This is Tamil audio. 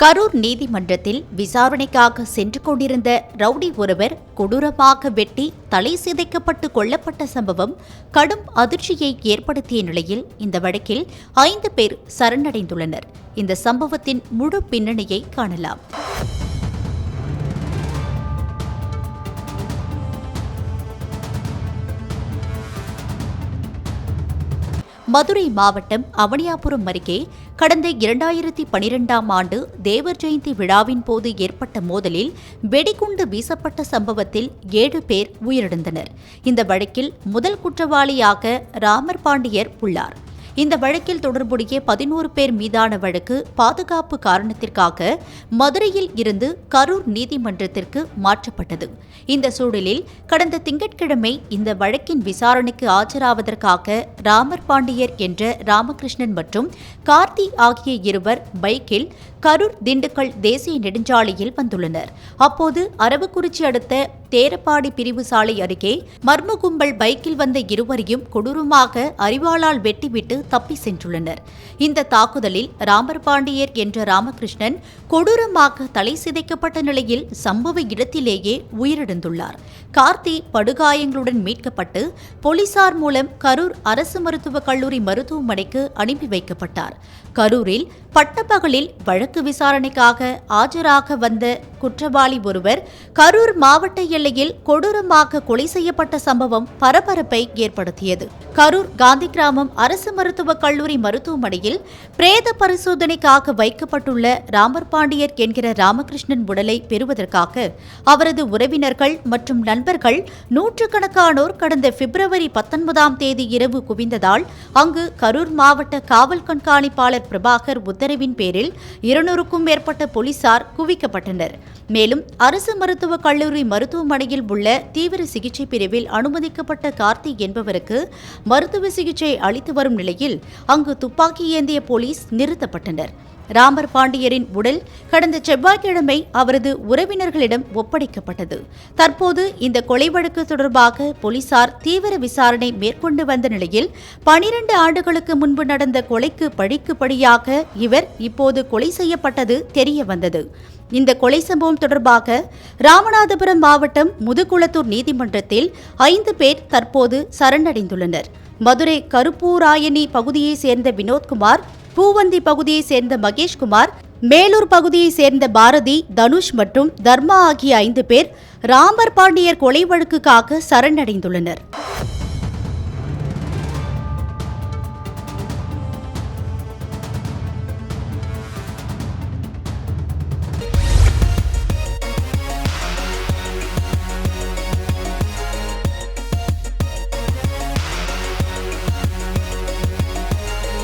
கரூர் நீதிமன்றத்தில் விசாரணைக்காக சென்று கொண்டிருந்த ரவுடி ஒருவர் கொடூரமாக வெட்டி தலை சிதைக்கப்பட்டு கொல்லப்பட்ட சம்பவம் கடும் அதிர்ச்சியை ஏற்படுத்திய நிலையில் இந்த வழக்கில் ஐந்து பேர் சரணடைந்துள்ளனர். இந்த சம்பவத்தின் முழு பின்னணியை காணலாம். மதுரை மாவட்டம் அவனியாபுரம் அருகே கடந்த இரண்டாயிரத்தி பனிரெண்டாம் ஆண்டு தேவர் ஜெயந்தி விழாவின் போது ஏற்பட்ட மோதலில் வெடிகுண்டு வீசப்பட்ட சம்பவத்தில் ஏழு பேர் உயிரிழந்தனர். இந்த வழக்கில் முதல் குற்றவாளியாக ராமர் பாண்டியர் உள்ளார். இந்த வழக்கில் தொடர்புடைய பதினோரு பேர் மீதான வழக்கு பாதுகாப்பு காரணத்திற்காக மதுரையில் இருந்து கரூர் நீதிமன்றத்திற்கு மாற்றப்பட்டது. இந்த சூழலில் கடந்த திங்கட்கிழமை இந்த வழக்கின் விசாரணைக்கு ஆஜராவதற்காக ராமர் பாண்டியர் என்ற ராமகிருஷ்ணன் மற்றும் கார்த்தி ஆகிய இருவர் பைக்கில் கரூர் திண்டுக்கல் தேசிய நெடுஞ்சாலையில் வந்துள்ளனர். அப்போது அரவக்குறிச்சி அடுத்த தேரப்பாடி பிரிவு சாலை அருகே மர்ம கும்பல் பைக்கில் வந்த இருவரையும் கொடூரமாக அறிவாளால் வெட்டிவிட்டு தப்பி சென்றுள்ளனர். இந்த தாக்குதலில் ராமர் பாண்டியர் என்ற ராமகிருஷ்ணன் கொடூரமாக தலை சிதைக்கப்பட்ட நிலையில் சம்பவ இடத்திலேயே உயிரிழந்துள்ளார். கார்த்தி படுகாயங்களுடன் மீட்கப்பட்டு போலீசார் மூலம் கரூர் அரசு மருத்துவக் கல்லூரி மருத்துவமனைக்கு அனுப்பி வைக்கப்பட்டார். கரூரில் பட்டப்பகலில் வழக்கு வழக்கு விசாரணைக்காக ஆஜராக வந்த குற்றவாளி ஒருவர் கரூர் மாவட்ட எல்லையில் கொடூரமாக கொலை செய்யப்பட்ட சம்பவம் பரபரப்பை ஏற்படுத்தியது. கரூர் காந்தி கிராமம் அரசு மருத்துவக் கல்லூரி மருத்துவமனையில் பிரேத பரிசோதனைக்காக வைக்கப்பட்டுள்ள ராமர் பாண்டியர் என்கிற ராமகிருஷ்ணன் உடலை பெறுவதற்காக அவரது உறவினர்கள் மற்றும் நண்பர்கள் நூற்றுக்கணக்கானோர் கடந்த பிப்ரவரி பத்தொன்பதாம் தேதி இரவு குவிந்ததால் அங்கு கரூர் மாவட்ட காவல் கண்காணிப்பாளர் பிரபாகர் உத்தரவின் பேரில் இருநூறுக்கும் மேற்பட்ட போலீசார் குவிக்கப்பட்டனர். மேலும் அரசு மருத்துவக் கல்லூரி மருத்துவமனையில் உள்ள தீவிர சிகிச்சை பிரிவில் அனுமதிக்கப்பட்ட கார்த்தி என்பவருக்கு மருத்துவ சிகிச்சை அளித்து வரும் நிலையில் அங்கு துப்பாக்கி ஏந்திய போலீஸ் நிறுத்தப்பட்டனர். ராமர் பாண்டியரின் உடல் கடந்த செவ்வாய்க்கிழமை அவரது உறவினர்களிடம் ஒப்படைக்கப்பட்டது. தற்போது இந்த கொலை வழக்கு தொடர்பாக போலீசார் தீவிர விசாரணை மேற்கொண்டு வந்த நிலையில் பனிரண்டு ஆண்டுகளுக்கு முன்பு நடந்த கொலைக்கு படிக்குபடியாக இவர் இப்போது கொலை செய்யப்பட்டது தெரிய வந்தது. இந்த கொலை சம்பவம் தொடர்பாக ராமநாதபுரம் மாவட்டம் முதுகுளத்தூர் நீதிமன்றத்தில் ஐந்து பேர் தற்போது சரணடைந்துள்ளனர். மதுரை கருப்பூராயணி பகுதியைச் சேர்ந்த வினோத்குமார் பூவந்தி பகுதியைச் சேர்ந்த மகேஷ்குமார் மேலூர் பகுதியைச் சேர்ந்த பாரதி தனுஷ் மற்றும் தர்மா ஆகிய ஐந்து பேர் ராமர் பாண்டியர் கொலை வழக்குக்காக சரணடைந்துள்ளனர்.